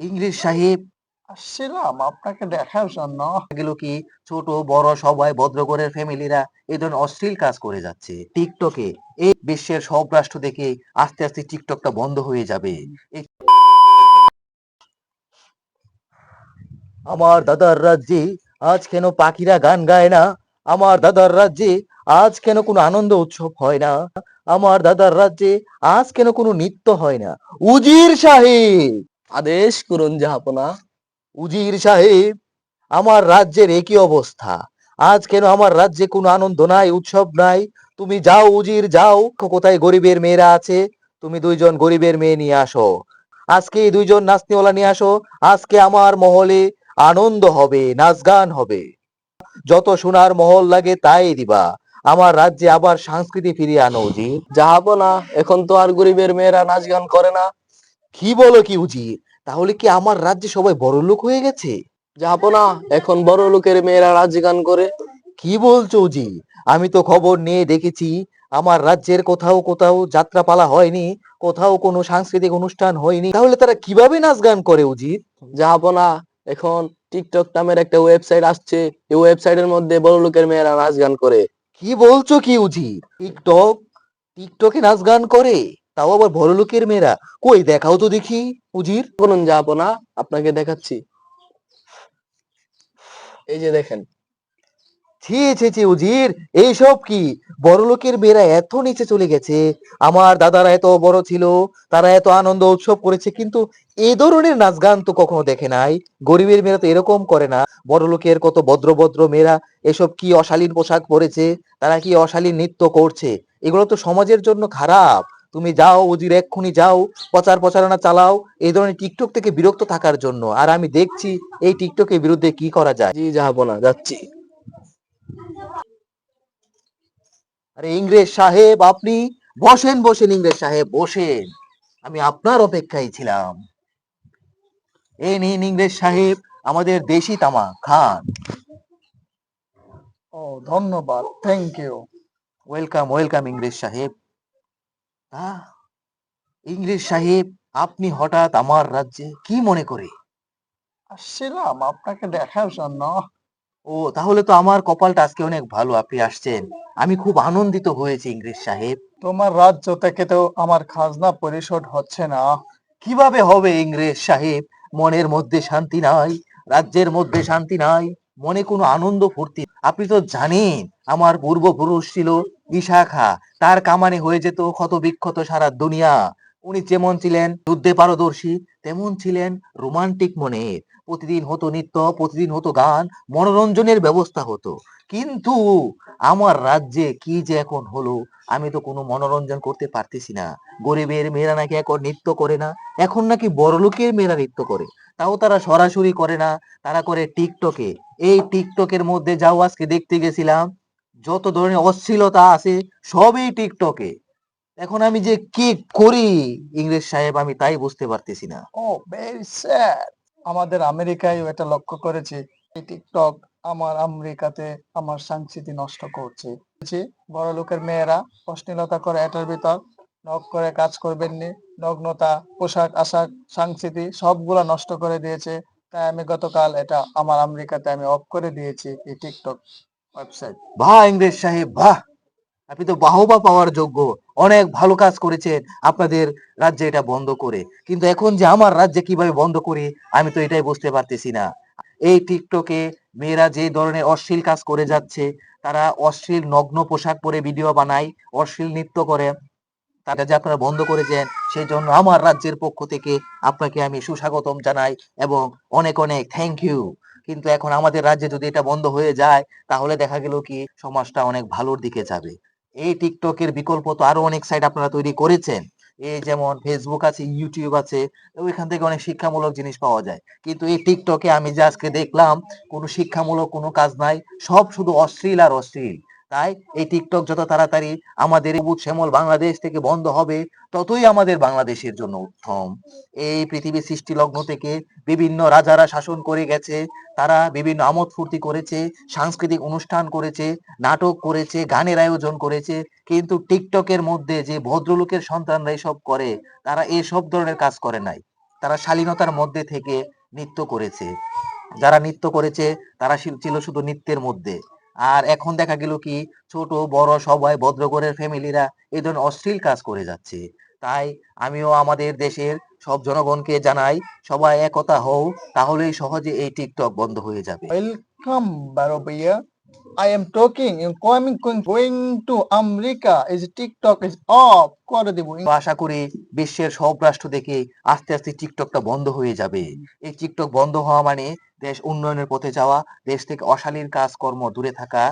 ইংরেজ সাহেব আসছিলাম আপনাকে দেখার জন্য। গেল কি ছোট বড় সবাই ভদ্রগরের ফ্যামিলিরা এই ধরনের অশ্লীল কাজ করে যাচ্ছে। টিকটকে এই বিশ্বের সব রাষ্ট্র দেখে আস্তে আস্তে টিকটকটা বন্ধ হয়ে যাবে। আমার দাদার রাজ্যে আজ কেন পাখিরা গান গায় না? আমার দাদার রাজ্যে আজ কেন কোনো আনন্দ উৎসব হয় না? আমার দাদার রাজ্যে আজ কেন কোনো নৃত্য হয় না? উজির সাহেব! আদেশ করুন জাহাপনা উজির সাহেব, আমার রাজ্যের একই অবস্থা। আজ কেন আমার রাজ্যে কোনো আনন্দ নাই, উৎসব নাই? তুমি যাও উজির, যাও। কোথায় গরিবের মেয়েরা আছে? তুমি দুইজন গরিবের মেয়ে নিয়ে আসো। আজকে দুইজন নাচনিওয়ালা নিয়ে আসো। আজকে আমার মহলে আনন্দ হবে, নাচ গান হবে। যত সোনার মহল লাগে তাই দিবা। আমার রাজ্যে আবার সংস্কৃতি ফিরিয়ে আনো, উজির। জাহাপনা এখন তো আর গরিবের মেয়েরা নাচ গান করে না। কি বলো কি উজির? তাহলে কি আমার রাজ্যে সবাই বড় লোক হয়ে গেছে? জাহাপনা এখন বড় লোকের মেয়েরা নাচ গান করে। কি বলছো জি আমি তো খবর নিয়ে দেখেছি আমার রাজ্যের কোথাও কোথাও যাত্রাপালা হয়নি কোথাও কোনো সাংস্কৃতিক অনুষ্ঠান হয়নি। তাহলে তারা কীভাবে নাচ গান করে উজিত না এখন টিকটক নামের একটা ওয়েবসাইট আসছে এই ওয়েবসাইটের মধ্যে বড় লোকের মেয়েরা নাচ গান করে। কি বলছো কি উজিত টিকটক? টিকটকে নাচ গান করে? তাও আবার বড় লোকের মেয়েরা। কই দেখাও তো দেখি উজির। করুন জাহাপনা আপনাকে দেখাচ্ছি। এই যে দেখেন। ছি ছি ছি উজির এইসব কি? বড় লোকের মেয়েরা এত নিচে চলে গেছে। আমার দাদারা এত বড় ছিল তারা এত আনন্দ উৎসব করেছে কিন্তু এই ধরনের নাচ গান তো কখনো দেখে নাই। গরিবের মেয়েরা তো এরকম করে না। বড় লোকের কত ভদ্র ভদ্র মেয়েরা এসব কি অশালীন পোশাক পরেছে? তারা কি অশালীন নৃত্য করছে? এগুলো তো সমাজের জন্য খারাপ। তুমি যাও উজির এক্ষুনি যাও প্রচার প্রচারণা চালাও। এই ধরনের টিকটক থেকে বিরক্ত থাকার জন্য। আর আমি দেখছি এই টিকটকের বিরুদ্ধে কি করা যায়। জি জাহাপনা যাচ্ছি। আরে ইংরেজ সাহেব আপনি বসেন বসেন ইংরেজ সাহেব বসেন। আমি আপনার অপেক্ষায় ছিলাম। এই নিন ইংরেজ সাহেব আমাদের দেশি তামা খান। ও ধন্যবাদ থ্যাংক ইউ। ওয়েলকাম ওয়েলকাম ইংরেজ সাহেব। আহ, ইংরেজ সাহেব আপনি হঠাৎ আমার রাজ্যে কি মনে করে? আসছিলাম আপনাকে দেখার জন্য। ও তাহলে তো আমার কপালটা আজকে অনেক ভালো আপনি আসছেন। আমি খুব আনন্দিত হয়েছি ইংরেজ সাহেব। তোমার রাজ্য থেকে তো আমার খাজনা পরিশোধ হচ্ছে না। কীভাবে হবে ইংরেজ সাহেব? মনের মধ্যে শান্তি নাই রাজ্যের মধ্যে শান্তি নাই। মনে কোনো আনন্দ ফুর্তি আপনি তো জানেন, আমার পূর্বপুরুষ ছিল ইশাখা তার কামানে হয়ে যেত ক্ষত বিক্ষত সারা দুনিয়া। উনি যেমন ছিলেন যুদ্ধে পারদর্শী, তেমন ছিলেন রোমান্টিক মনের। প্রতিদিন হতো নৃত্য, প্রতিদিন হতো গান, মনোরঞ্জনের ব্যবস্থা হতো। কিন্তু আমার রাজ্যে কি যে এখন হলো, আমি তো কোনো মনোরঞ্জন করতে পারতেছি না। গরিবের মেয়েরা নাকি এখন নৃত্য করে না, এখন নাকি বড়লোকের মেয়েরা নৃত্য করে। তাও তারা সরাসরি করে না, তারা করে টিকটকে। এই টিকটকের মধ্যে যাও, আজকে দেখতে গেছিলাম, যত ধরনের অশ্লীলতা আছে, সবই টিকটকে। এখন আমি যে কি করি? ইংরেজ সাহেব, আমি তাই বুঝতে পারতেছি না। ও আমাদের আমেরিকায় এটা লক্ষ্য করেছি টিকটক আমার আমেরিকাতে আমার সংস্কৃতি নষ্ট করছে। বড় লোকের মেয়েরা অশ্লীলতা করে এটার ভিতর, নখ করে কাজ করবেননি, নগ্নতা, পোশাক, আশাক, সংস্কৃতি সবগুলা নষ্ট করে দিয়েছে। তাই আমি গতকাল এটা আমার আমেরিকাতে আমি অফ করে দিয়েছি এই টিকটক ওয়েবসাইট। বাহ, ইংরেজ সাহেব, বাহ! আপনি তো বাহবা পাওয়ার যোগ্য। অনেক ভালো কাজ করেছেন আপনাদের রাজ্যে এটা বন্ধ করে। কিন্তু এখন যে আমার রাজ্যে কীভাবে বন্ধ করি, আমি তো এটাই বুঝতে পারতেছি না। এই টিকটকে মেয়েরা যে ধরনের অশ্লীল কাজ করে যাচ্ছে, তারা অশ্লীল নগ্ন পোশাক পরে ভিডিও বানায়, অশ্লীল নৃত্য করে। তারা যে আপনারা বন্ধ করেছেন সেই জন্য আমার রাজ্যের পক্ষ থেকে আপনাকে আমি সুস্বাগতম জানাই এবং অনেক অনেক থ্যাংক ইউ কিন্তু এখন আমাদের রাজ্যে যদি এটা বন্ধ হয়ে যায়, তাহলে দেখা গেল কি, সমাজটা অনেক ভালোর দিকে যাবে। এই টিকটকের বিকল্প তো আরও অনেক সাইট আপনারা তৈরি করেছেন। এই যেমন ফেসবুক আছে ইউটিউব আছে ওইখান থেকে অনেক শিক্ষামূলক জিনিস পাওয়া যায়। কিন্তু এই টিকটকে আমি যে আজকে দেখলাম, কোনো শিক্ষামূলক কোনো কাজ নাই, সব শুধু অশ্লীল আর অশ্লীল। তাই এই টিকটক যত তাড়াতাড়ি আমাদের বুধ শ্যামল বাংলাদেশ থেকে বন্ধ হবে, ততই আমাদের বাংলাদেশের জন্য উত্তম। এই পৃথিবী সৃষ্টি লগ্ন থেকে বিভিন্ন রাজারা শাসন করে গেছে, তারা বিভিন্ন আমোদ ফুর্তি করেছে, সাংস্কৃতিক অনুষ্ঠান করেছে, নাটক করেছে, গানের আয়োজন করেছে, কিন্তু টিকটকের মধ্যে যে ভদ্রলোকের সন্তানরা এসব করে, তারা এসব ধরনের কাজ করে নাই। তারা শালীনতার মধ্যে থেকে নৃত্য করেছে। যারা নৃত্য করেছে, তারা ছিল শুধু নৃত্যের মধ্যে। আর এখন দেখা গেল কি, ছোট, বড় সবাই ভদ্রগড়ের ফ্যামিলিরা এই ধরনের অশ্লীল কাজ করে যাচ্ছে। তাই আমিও আমাদের দেশের সব জনগণকে জানাই, সবাই একতা হও, তাহলেই সহজে এই টিকটক বন্ধ হয়ে যাবে। ওয়েলকাম বারো ভাইয়া। I am talking in coming, going to America. Is TikTok, is off করে দেব আশা করি বিশ্বের সব রাষ্ট্র দেখে আস্তে আস্তে টিকটকটা বন্ধ হয়ে যাবে। এই টিকটক বন্ধ হওয়া মানে দেশ উন্নয়নের পথে যাওয়া, দেশ থেকে অশালীন কাজকর্ম দূরে থাকা।